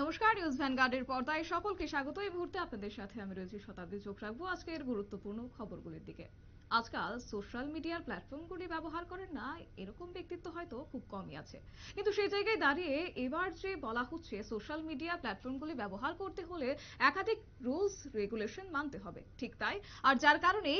নমস্কার নিউজ ভ্যানগার্ডের পর্দায় সকলকে স্বাগত। এই মুহূর্তে আপনাদের সাথে আমি রয়েছি শতাব্দী চোখ রাখব আজকের গুরুত্বপূর্ণ খবরগুলির দিকে। আজকাল সোশ্যাল মিডিয়ার প্ল্যাটফর্মগুলি ব্যবহার করেন না, এরকম ব্যক্তিত্ব হয়তো খুব কমই আছে। কিন্তু সেই জায়গায় দাঁড়িয়ে এবার যে বলা হচ্ছে সোশ্যাল মিডিয়া প্ল্যাটফর্মগুলি ব্যবহার করতে হলে একাধিক রুলস রেগুলেশন মানতে হবে। ঠিক তাই? আর যার কারণে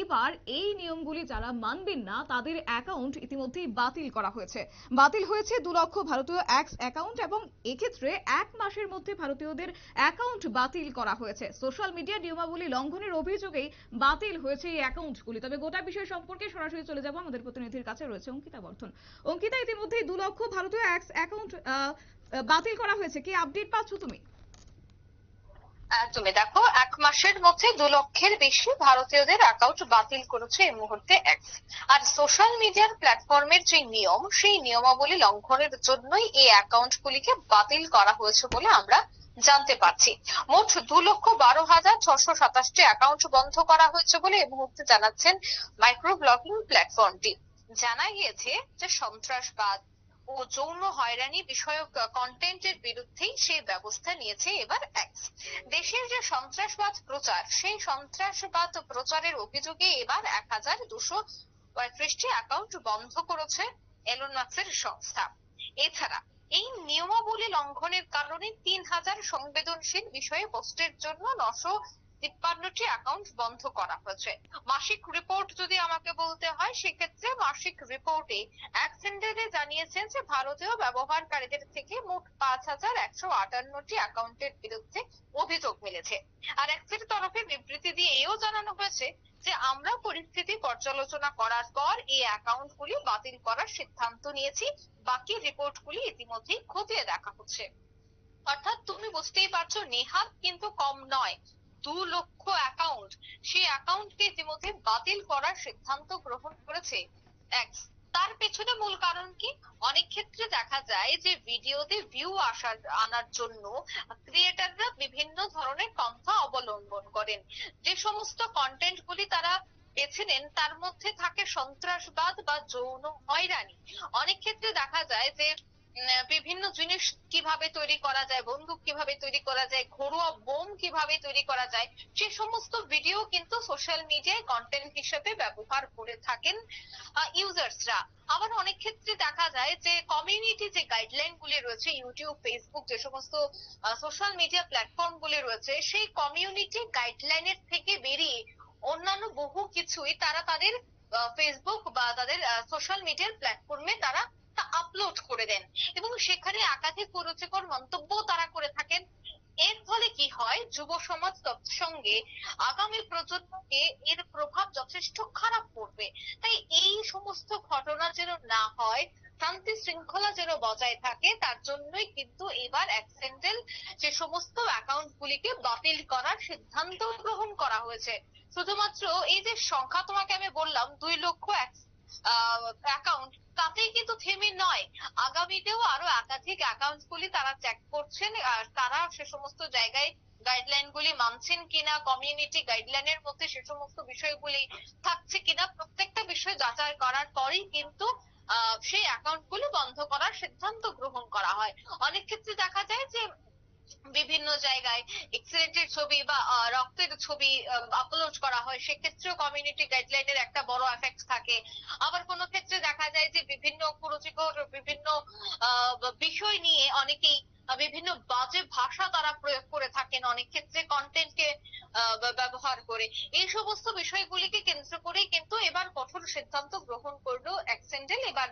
এবার এই নিয়মগুলি যারা মানবেন না, তাদের অ্যাকাউন্ট ইতিমধ্যেই বাতিল করা হয়েছে। বাতিল হয়েছে দু লক্ষ ভারতীয় অ্যাক্স অ্যাকাউন্ট এবং এক্ষেত্রে এক মাসের মধ্যে ভারতীয়দের অ্যাকাউন্ট বাতিল করা হয়েছে। সোশ্যাল মিডিয়া নিয়মাবলী লঙ্ঘনের অভিযোগেই বাতিল হয়েছে এই অ্যাকাউন্টগুলি তবে গোটা বিষয় সম্পর্কে সরাসরি চলে যাব। আমাদের প্রতিনিধির কাছে রয়েছে অঙ্কিতা বর্ধন। অঙ্কিতা, ইতিমধ্যেই দু লক্ষ ভারতীয় অ্যাক্স অ্যাকাউন্ট বাতিল করা হয়েছে। কি আপডেট পাচ্ছ তুমি? তুমি দেখো, এক মাসের মধ্যে দু লক্ষের বেশি ভারতীয়দের অ্যাকাউন্ট বাতিল করেছে এই মুহূর্তে এক্স আর সোশ্যাল মিডিয়ার প্ল্যাটফর্মের যে নিয়ম, সেই নিয়মাবলী লঙ্ঘনের জন্যই এই অ্যাকাউন্ট গুলিকে বাতিল করা হয়েছে বলে আমরা জানতে পারছি। মোট দু লক্ষ বারো হাজার ছশো সাতাশটি অ্যাকাউন্ট বন্ধ করা হয়েছে বলে এই মুহূর্তে জানাচ্ছেন মাইক্রো ব্লগিং প্ল্যাটফর্মটি জানা গিয়েছে যে সন্ত্রাসবাদ ও যৌন হয়রানি বিষয়ক কন্টেন্টের বিরুদ্ধেই সেই ব্যবস্থা নিয়েছে এবার এক্স দেশের যে সন্ত্রাসবাদ প্রচার, সেই সন্ত্রাসবাদ প্রচারের অভিযোগে এবার এক হাজার দুশো পঁয়ত্রিশটি অ্যাকাউন্ট বন্ধ করেছে এলন মাস্কের সংস্থা। এছাড়া এই নিয়মাবলী লঙ্ঘনের কারণে তিন হাজার সংবেদনশীল বিষয়ে পোস্টের জন্য নশো তিপ্পান্নটি অ্যাকাউন্ট বন্ধ করা হয়েছে। মাসিক রিপোর্ট যদি আমাকে বলতে হয়, সেক্ষেত্রে মাসিক রিপোর্টে অ্যাক্সেন্ডারে জানিয়েছেন যে ভারতীয় ব্যবহারকারীদের থেকে মোট পাঁচ হাজার একশো আটান্নটি অ্যাকাউন্টের বিরুদ্ধে অভিযোগ মিলেছে। আর অ্যাক্সের তরফে বিবৃতি দিয়ে এও জানানো হয়েছে যে আমরা পরিস্থিতি পর্যালোচনা করার পর এই অ্যাকাউন্টগুলি বাতিল করার সিদ্ধান্ত নিয়েছি। বাকি রিপোর্টগুলি ইতিমধ্যেই খতিয়ে দেখা হচ্ছে। অর্থাৎ তুমি বুঝতেই পারছ, নেহাত কিন্তু কম নয়। দু লক্ষ অ্যাকাউন্ট সেই অ্যাকাউন্টকে ইতিমধ্যে বাতিল করার সিদ্ধান্ত গ্রহণ করেছে এক্স তার পেছনে মূল কারণ কি? অনেক ক্ষেত্রে দেখা যায় যে ভিডিওতে ভিউ আসার, আনার জন্য ক্রিয়েটাররা বিভিন্ন ধরনের পন্থা অবলম্বন করেন। যে সমস্ত কন্টেন্ট গুলি তারা বেছে নেন, তার মধ্যে থাকে সন্ত্রাসবাদ বা যৌন হয়রানি। অনেক ক্ষেত্রে দেখা যায় যে বিভিন্ন জিনিস কীভাবে তৈরি করা যায়, বন্দুক কীভাবে তৈরি করা যায়, ঘরোয়া বোম কীভাবে তৈরি করা যায়, সে সমস্ত ভিডিও কিন্তু সোশ্যাল মিডিয়ায় কন্টেন্ট হিসেবে ব্যবহার করে থাকেন ইউজার্সরা আবার অনেক ক্ষেত্রে দেখা যায় যে কমিউনিটি যে গাইডলাইন গুলি রয়েছে ইউটিউব ফেসবুক যে সমস্ত সোশ্যাল মিডিয়া প্ল্যাটফর্ম গুলি রয়েছে, সেই কমিউনিটি গাইডলাইনের থেকে বেরিয়ে অন্যান্য বহু কিছুই তারা তাদের ফেসবুক বা তাদের সোশ্যাল মিডিয়ার প্ল্যাটফর্মে তারা তা আপলোড করে দেন এবং সেখানে একাধিক কুরুচিকর মন্তব্য তারা করে থাকেন। এর ফলে কি হয়? যুব সমাজ সঙ্গে আগামী প্রজন্মকে এর প্রভাব যথেষ্ট খারাপ পড়বে। তাই এই সমস্ত ঘটনা যেন না হয়, শান্তি শৃঙ্খলা যেন বজায় থাকে, তার জন্যই কিন্তু এবার অ্যাক্সেন্ডেল যে সমস্ত অ্যাকাউন্ট গুলিকে বাতিল করার সিদ্ধান্ত গ্রহণ করা হয়েছে। শুধুমাত্র এই যে সংখ্যা তোমাকে আমি বললাম, দুই লক্ষ অ্যাকাউন্ট তাতেই কিন্তু থেমে নয় আগামীতেও আরও একাধিক অ্যাকাউন্ট গুলি তারা চেক করছেন, আর তারা সে সমস্ত জায়গায় গাইডলাইন গুলি মানছেন কিনা কমিউনিটি গাইডলাইনের মধ্যে সে সমস্ত বিষয়গুলি থাকছে কিনা, প্রত্যেকটা বিষয় যাচাই করার পরেই কিন্তু সেই অ্যাকাউন্টগুলো বন্ধ করার সিদ্ধান্ত গ্রহণ করা হয়। অনেক ক্ষেত্রে দেখা যায় যে বিভিন্ন জায়গায় এক্সিডেন্টের ছবি বা রক্তের ছবি আপলোড করা হয়, সেক্ষেত্রেও কমিউনিটি গাইডলাইনের একটা বড় এফেক্ট থাকে। আবার কোনো ক্ষেত্রে দেখা যায় যে বিভিন্ন কুরুচিকর বিভিন্ন বিষয় নিয়ে অনেকেই বিভিন্ন বাজে ভাষা তারা প্রয়োগ করে থাকেন। অনেক ক্ষেত্রে কন্টেন্টকে ব্যবহার করে। এই সমস্ত বিষয়গুলিকে কেন্দ্র করেই কিন্তু এবার কঠোর সিদ্ধান্ত গ্রহণ করল অ্যাক্সেন্ডেল এবার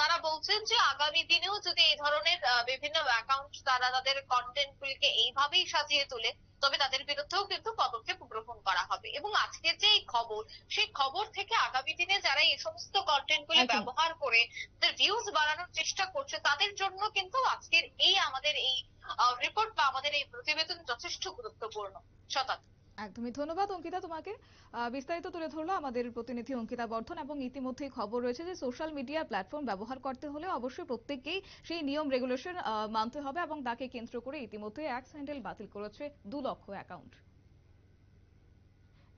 তারা বলছেন যে আগামী দিনেও যদি এই ধরনের বিভিন্ন অ্যাকাউন্ট তারা তাদের কন্টেন্ট গুলিকে এইভাবেই সাজিয়ে তোলে তবে তাদের বিরুদ্ধেও কিন্তু পদক্ষেপ গ্রহণ করা হবে। এবং আজকের যে এই খবর সেই খবর থেকে আগামী দিনে যারা এই সমস্ত কন্টেন্ট গুলি ব্যবহার করে তাদের ভিউজ বাড়ানোর চেষ্টা করছে তাদের জন্য কিন্তু আজকের এই আমাদের এই রিপোর্ট বা আমাদের এই প্রতিবেদন যথেষ্ট গুরুত্বপূর্ণ। একদমই, ধন্যবাদ অঙ্কিতা তোমাকে। বিস্তারিত তুলে ধরলো আমাদের প্রতিনিধি অঙ্কিতা বর্ধন এবং ইতিমধ্যেই খবর রয়েছে যে সোশ্যাল মিডিয়া প্ল্যাটফর্ম ব্যবহার করতে হলে অবশ্যই প্রত্যেককেই সেই নিয়ম, রেগুলেশন মানতে হবে এবং তাকে কেন্দ্র করে ইতিমধ্যে অ্যাক্স হ্যান্ডেল বাতিল করেছে দু লক্ষ অ্যাকাউন্ট।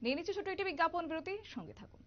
নিয়ে নিচ্ছে ছোট একটি বিজ্ঞাপন বিরতি, সঙ্গে থাকুন।